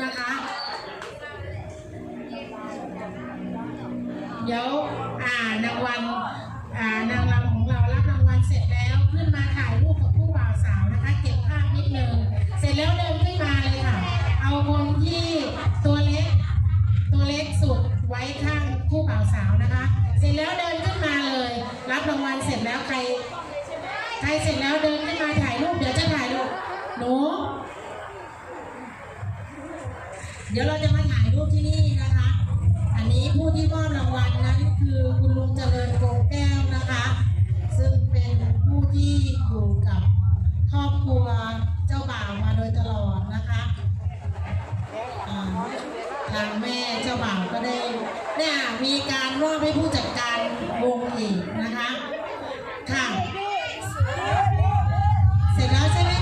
นะคะ เดี๋ยวอ่านางวันอ่านางรำของเรารับรางวัลเสร็จแล้วขึ้นมาถ่ายรูปกับผู้บ่าวสาวนะคะ เก็บภาพนิดนึงเสร็จแล้วเดินขึ้นมาเลยค่ะ เอาคนที่ตัวเล็ก ตัวเล็กสุดไว้ข้างผู้บ่าวสาวนะคะ เสร็จแล้วเดินขึ้นมาเลย รับรางวัลเสร็จแล้วใครใครเสร็จแล้วเดินขึ้นมาถ่ายรูปเดี๋ยวจะถ่ายรูปหนู เดี๋ยวเราจะมาถ่ายรูปที่นี่นะคะ อันนี้ผู้ที่มอบรางวัลนั้นคือคุณลุงเจริญโกแก้วนะคะ ซึ่งเป็นผู้ที่อยู่กับครอบครัวเจ้าบ่าวมาโดยตลอดนะคะทางแม่เจ้าบ่าวก็ได้เนี่ยมีการมอบให้ผู้จัดการวงอีกนะคะ ค่ะ เสร็จแล้วใช่ไหม